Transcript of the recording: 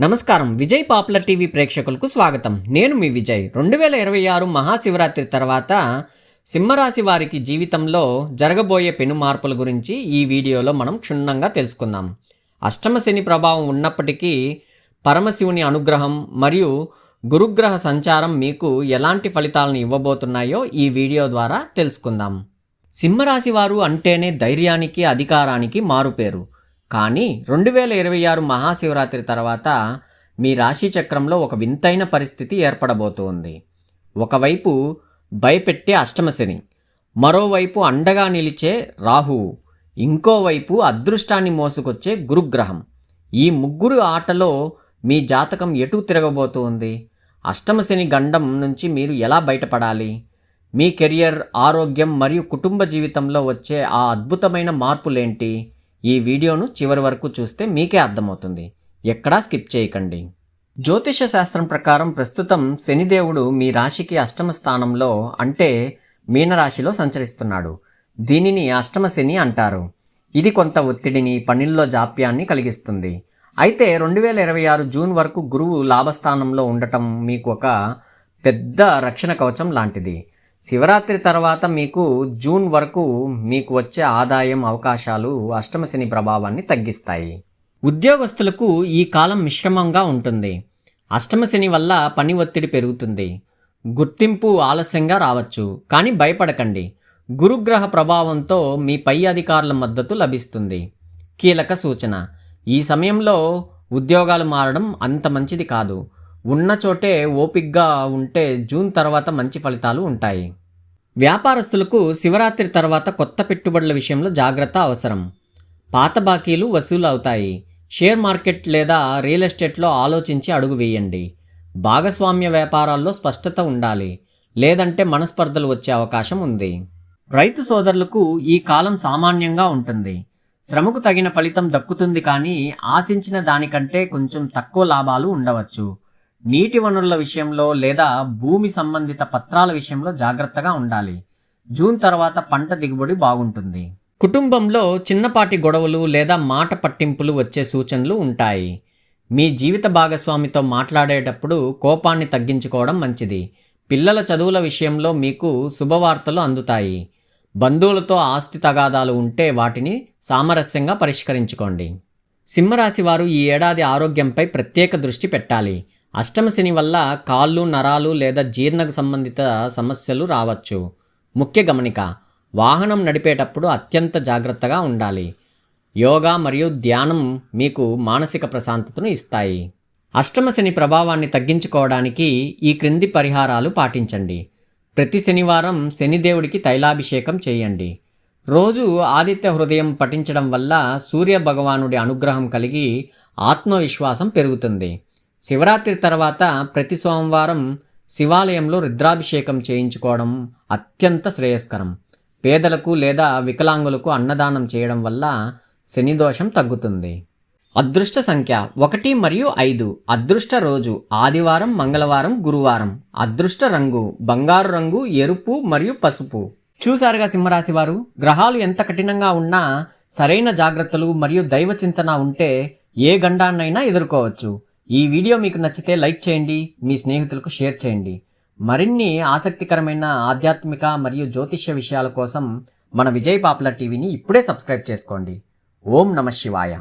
నమస్కారం. Vijay popular TV ప్రేక్షకులకు స్వాగతం. నేను మీ విజయ్. రెండు వేల ఇరవై ఆరు మహాశివరాత్రి తర్వాత సింహరాశి వారికి జీవితంలో జరగబోయే పెను మార్పుల గురించి ఈ వీడియోలో మనం క్షుణ్ణంగా తెలుసుకుందాం. అష్టమ శని ప్రభావం ఉన్నప్పటికీ పరమశివుని అనుగ్రహం మరియు గురుగ్రహ సంచారం మీకు ఎలాంటి ఫలితాలను ఇవ్వబోతున్నాయో ఈ వీడియో ద్వారా తెలుసుకుందాం. సింహరాశి వారు అంటేనే ధైర్యానికి అధికారానికి మారుపేరు. కానీ రెండు వేల ఇరవై ఆరు మహాశివరాత్రి తర్వాత మీ రాశి చక్రంలో ఒక వింతైన పరిస్థితి ఏర్పడబోతోంది. ఒకవైపు భయపెట్టే అష్టమశని మరోవైపు అండగా నిలిచే రాహువు ఇంకోవైపు అదృష్టాన్ని మోసుకొచ్చే గురుగ్రహం. ఈ ముగ్గురు ఆటలో మీ జాతకం ఎటు తిరగబోతోంది? అష్టమశని గండం నుంచి మీరు ఎలా బయటపడాలి? మీ కెరియర్ ఆరోగ్యం మరియు కుటుంబ జీవితంలో వచ్చే ఆ అద్భుతమైన మార్పులేంటి? ఈ వీడియోను చివరి వరకు చూస్తే మీకే అర్థమవుతుంది. ఎక్కడా స్కిప్ చేయకండి. జ్యోతిష శాస్త్రం ప్రకారం ప్రస్తుతం శనిదేవుడు మీ రాశికి అష్టమ స్థానంలో అంటే మీనరాశిలో సంచరిస్తున్నాడు. దీనిని అష్టమ శని అంటారు. ఇది కొంత ఒత్తిడిని పనుల్లో జాప్యాన్ని కలిగిస్తుంది. అయితే రెండు వేల ఇరవై ఆరు జూన్ వరకు గురువు లాభస్థానంలో ఉండటం మీకు ఒక పెద్ద రక్షణ కవచం లాంటిది. శివరాత్రి తర్వాత మీకు జూన్ వరకు మీకు వచ్చే ఆదాయం అవకాశాలు అష్టమశని ప్రభావాన్ని తగ్గిస్తాయి. ఉద్యోగస్తులకు ఈ కాలం మిశ్రమంగా ఉంటుంది. అష్టమశని వల్ల పని ఒత్తిడి పెరుగుతుంది. గుర్తింపు ఆలస్యంగా రావచ్చు. కానీ భయపడకండి. గురుగ్రహ ప్రభావంతో మీ పై అధికారుల మద్దతు లభిస్తుంది. కీలక సూచన. ఈ సమయంలో ఉద్యోగాలు మారడం అంత మంచిది కాదు. ఉన్న చోటే ఓపిగ్గా ఉంటే జూన్ తర్వాత మంచి ఫలితాలు ఉంటాయి. వ్యాపారస్తులకు శివరాత్రి తర్వాత కొత్త పెట్టుబడుల విషయంలో జాగ్రత్త అవసరం. పాత బాకీలు వసూలు అవుతాయి షేర్ మార్కెట్ లేదా రియల్ ఎస్టేట్లో ఆలోచించి అడుగు వేయండి. భాగస్వామ్య వ్యాపారాల్లో స్పష్టత ఉండాలి. లేదంటే మనస్పర్ధలు వచ్చే అవకాశం ఉంది. రైతు సోదరులకు ఈ కాలం సామాన్యంగా ఉంటుంది. శ్రమకు తగిన ఫలితం దక్కుతుంది కానీ ఆశించిన దానికంటే కొంచెం తక్కువ లాభాలు ఉండవచ్చు. నీటి వనరుల విషయంలో లేదా భూమి సంబంధిత పత్రాల విషయంలో జాగ్రత్తగా ఉండాలి. జూన్ తర్వాత పంట దిగుబడి బాగుంటుంది. కుటుంబంలో చిన్నపాటి గొడవలు లేదా మాట పట్టింపులు వచ్చే సూచనలు ఉంటాయి. మీ జీవిత భాగస్వామితో మాట్లాడేటప్పుడు కోపాన్ని తగ్గించుకోవడం మంచిది. పిల్లల చదువుల విషయంలో మీకు శుభవార్తలు అందుతాయి. బంధువులతో ఆస్తి తగాదాలు ఉంటే వాటిని సామరస్యంగా పరిష్కరించుకోండి. సింహరాశి వారు ఈ ఏడాది ఆరోగ్యంపై ప్రత్యేక దృష్టి పెట్టాలి. అష్టమ శని వల్ల కాళ్ళు నరాలు లేదా జీర్ణకు సంబంధిత సమస్యలు రావచ్చు. ముఖ్య గమనిక వాహనం నడిపేటప్పుడు అత్యంత జాగ్రత్తగా ఉండాలి. యోగా మరియు ధ్యానం మీకు మానసిక ప్రశాంతతను ఇస్తాయి. అష్టమ శని ప్రభావాన్ని తగ్గించుకోవడానికి ఈ క్రింది పరిహారాలు పాటించండి. ప్రతి శనివారం శనిదేవుడికి తైలాభిషేకం చేయండి. రోజు ఆదిత్య హృదయం పఠించడం వల్ల సూర్య భగవానుడి అనుగ్రహం కలిగి ఆత్మవిశ్వాసం పెరుగుతుంది. శివరాత్రి తర్వాత ప్రతి సోమవారం శివాలయంలో రుద్రాభిషేకం చేయించుకోవడం అత్యంత శ్రేయస్కరం. పేదలకు లేదా వికలాంగులకు అన్నదానం చేయడం వల్ల శనిదోషం తగ్గుతుంది. అదృష్ట సంఖ్య ఒకటి మరియు ఐదు. అదృష్ట రోజు ఆదివారం మంగళవారం గురువారం. అదృష్ట రంగు బంగారు రంగు ఎరుపు మరియు పసుపు. చూసారుగా సింహరాశి వారు? గ్రహాలు ఎంత కఠినంగా ఉన్నా సరైన జాగ్రత్తలు మరియు దైవ చింతన ఉంటే ఏ గండాన్నైనా ఎదుర్కోవచ్చు. ఈ వీడియో మీకు నచ్చితే లైక్ చేయండి మీ స్నేహితులకు షేర్ చేయండి. మరిన్ని ఆసక్తికరమైన ఆధ్యాత్మిక మరియు జ్యోతిష్య విషయాల కోసం మన విజయ్ పాపులర్ టీవీని ఇప్పుడే సబ్స్క్రైబ్ చేసుకోండి. ఓం నమ శివాయ.